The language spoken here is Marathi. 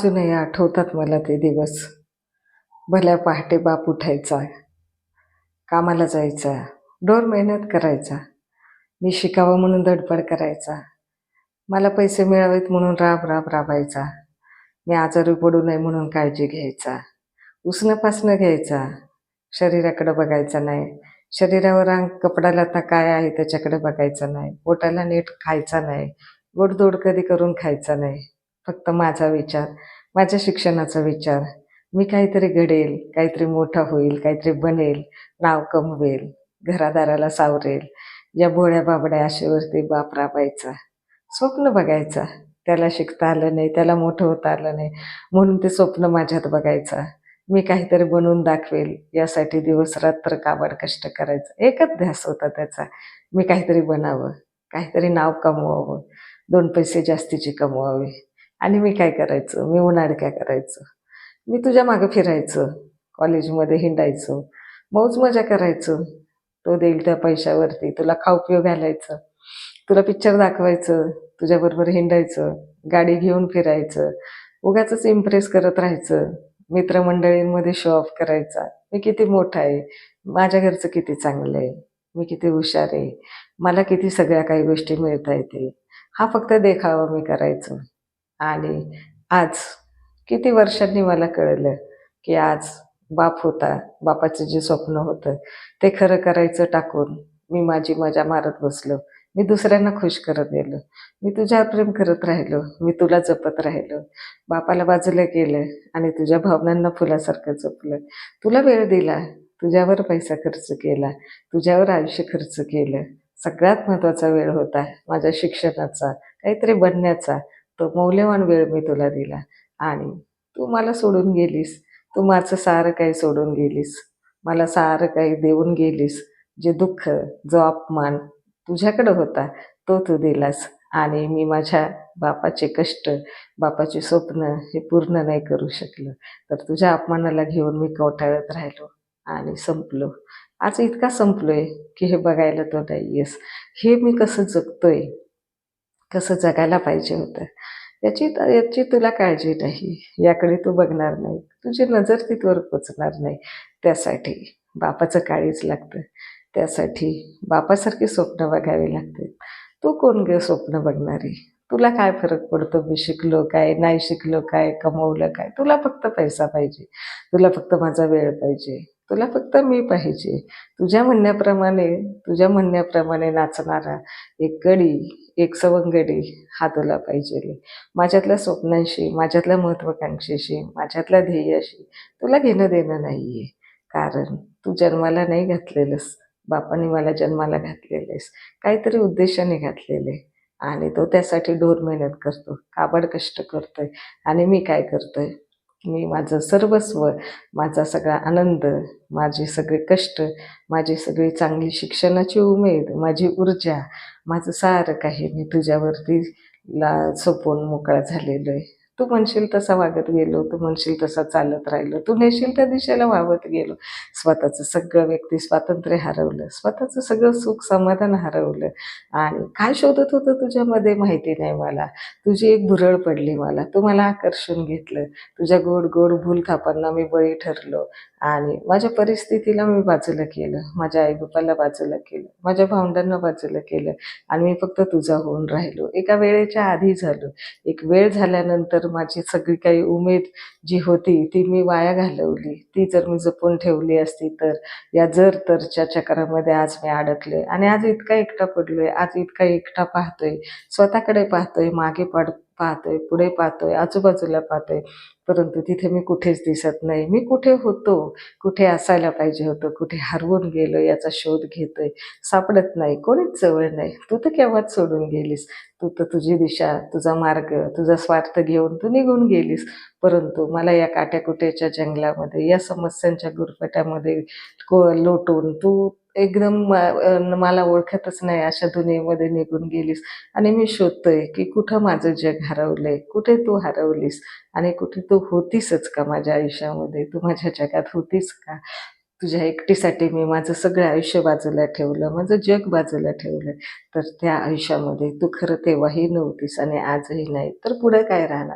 अजूनही आठवतात मला ते दिवस. भल्या पहाटे बाप उठायचा कामाला जायचा डोर मेहनत करायचा मी शिकावं म्हणून धडपड करायचा मला पैसे मिळावेत म्हणून राब राब राबायचा मी आजारी पडू नये म्हणून काळजी घ्यायचा उसणंपासणं घ्यायचा शरीराकडं बघायचा नाही शरीरावर अंग कपडाला आता काय आहे त्याच्याकडे बघायचं नाही पोटाला नीट खायचा नाही गोडधोड कधी करून खायचा नाही. फक्त माझा विचार माझ्या शिक्षणाचा विचार. मी काहीतरी घडेल काहीतरी मोठा होईल काहीतरी बनेल नाव कमवेल घरादाराला सावरेल या भोळ्या बाबड्या आशेवरती बाप राबायचा. स्वप्न बघायचा. त्याला शिकता आलं नाही त्याला मोठं होता आलं नाही म्हणून ते स्वप्न माझ्यात बघायचा. मी काहीतरी बनवून दाखवेल यासाठी दिवस रात्र काबाड कष्ट करायचं. एकच ध्यास होता त्याचा. मी काहीतरी बनावं काहीतरी नाव कमवावं दोन पैसे जास्तीचे कमवावे. आणि मी काय करायचं? मी उन्हाळ काय करायचं? मी तुझ्या मागं फिरायचं कॉलेजमध्ये हिंडायचं मौज मजा करायचं. तो देईल त्या पैशावरती तुला खाऊ पिऊ घालायचं तुला पिक्चर दाखवायचं तुझ्याबरोबर हिंडायचं गाडी घेऊन फिरायचं उगाच इम्प्रेस करत राहायचं मित्रमंडळींमध्ये शो ऑफ करायचा. मी किती मोठा आहे माझ्या घरचं किती चांगलं आहे मी किती हुशार आहे मला किती सगळ्या काही गोष्टी मिळता येते हा फक्त देखावा मी करायचो. आणि आज किती वर्षांनी मला कळलं की आज बाप होता बापाचं जे स्वप्न होतं ते खरं करायचं टाकून मी माझी मजा मारत बसलो. मी दुसऱ्यांना खुश करत गेलो. मी तुझ्यावर प्रेम करत राहिलो. मी तुला जपत राहिलो. बापाला बाजूला गेलं आणि तुझ्या भावनांना फुलासारखं जपलं. तुला वेळ दिला. तुझ्यावर पैसा खर्च केला. तुझ्यावर आयुष्य खर्च केलं. सगळ्यात महत्त्वाचा वेळ होता माझ्या शिक्षणाचा काहीतरी बनण्याचा. तो मौल्यवान वेळ मी तुला दिला. आणि तू मला सोडून गेलीस. तू माझं सारं काही सोडून गेलीस. मला सारं काही देऊन गेलीस. जे दुःख जो अपमान तुझ्याकडं होता तो तू दिलास. आणि मी माझ्या बापाचे कष्ट बापाचे स्वप्न हे पूर्ण नाही करू शकलं. तर तुझ्या अपमानाला घेऊन मी कवटाळत राहिलो आणि संपलो. आज इतका संपलोय की हे बघायला तो नाही येस. हे मी कसं जगतोय? कसं जगायला पाहिजे होतं. याची याची तुला काळजी नाही. याकडे तू बघणार नाही. तुझी नजर तिथवर पोचणार नाही. त्यासाठी बापाचं काळीच लागतं. त्यासाठी बापासारखी स्वप्न बघावी लागते. तू कोण गे स्वप्न बघणारी? तुला काय फरक पडतो? मी शिकलो काय? नाही शिकलो काय? कमवलं काय? तुला फक्त पैसा पाहिजे. तुला फक्त माझा वेळ पाहिजे. तुला फक्त मी पाहिजे. तुझ्या म्हणण्याप्रमाणे तुझ्या म्हणण्याप्रमाणे नाचणारा एक गडी एक सवंगडी हा तुला पाहिजे. माझ्यातल्या स्वप्नांशी माझ्यातल्या महत्त्वाकांक्षेशी माझ्यातल्या ध्येयाशी तुला घेणं देणं नाही आहे कारण तू जन्माला नाही घातलेलंस. बापाने मला जन्माला घातलेलेस काहीतरी उद्देशाने घातलेले आणि तो त्यासाठी ढोर मेहनत करतो. काबड कष्ट करतोय. आणि मी काय करतोय? मी माझं सर्वस्व माझा सगळा आनंद माझे सगळे कष्ट माझी सगळी चांगली शिक्षणाची उमेद माझी ऊर्जा माझं सारं काही मी तुझ्यावरती ला सोपवून मोकळा झालेलो आहे. तू म्हणशील तसा वागत गेलो तू म्हणशील तसा चालत राहिलो तू नेशील त्या दिशेला वावत गेलो. स्वतःचं सगळं व्यक्ती स्वातंत्र्य हरवलं स्वतःचं सगळं सुख समाधान हरवलं. आणि काय शोधत होतं तुझ्यामध्ये माहिती नाही मला. तुझी एक भुरळ पडली मला. तू मला आकर्षून घेतलं. तुझ्या गोड गोड भूल थापांना मी बळी ठरलो. आणि माझ्या परिस्थितीला मी बाजूला केलं. माझ्या आईबापाला बाजूला केलं. माझ्या भावंडांना बाजूला केलं. आणि मी फक्त तुझा होऊन राहिलो. एका वेळेच्या आधी झालो. एक वेळ झाल्यानंतर माझी सगळी काही उमेद जी होती ती मी वाया घालवली. ती जर मी जपून ठेवली असती तर या जर तरच्या चक्रामध्ये आज मी अडकले. आणि आज इतका एकटा पडलोय आज इतका एकटा पाहतोय. स्वतःकडे पाहतोय मागे पड पाहतोय पुढे पाहतोय आजूबाजूला पाहतोय. परंतु तिथे मी कुठेच दिसत नाही. मी कुठे होतो? कुठे असायला पाहिजे होतं? कुठे हरवून गेलो याचा शोध घेतोय? सापडत नाही. कोणीच जवळ नाही. तू तर केव्हाच सोडून गेलीस? तू तर तुझी दिशा तुझा मार्ग तुझा स्वार्थ घेऊन तू निघून गेलीस. परंतु मला या काट्याकुट्याच्या जंगलामध्ये या समस्यांच्या गुरफट्यामध्ये को लोटून तू एकदम मला ओळखतच नाही अशा दुनियेमध्ये निघून गेलीस. आणि मी शोधतोय की कुठं माझं जग हरवलंय? कुठे तू हरवलीस? आणि कुठे तू होतीसच का माझ्या आयुष्यामध्ये? तू माझ्या जगात होतीस का? तुझ्या एकटीसाठी मी माझं सगळं आयुष्य बाजूला ठेवलं माझं जग बाजूला ठेवलं. तर त्या आयुष्यामध्ये तू खरं तेव्हाही नव्हतीस आणि आजही नाही. तर पुढं काय राहणार?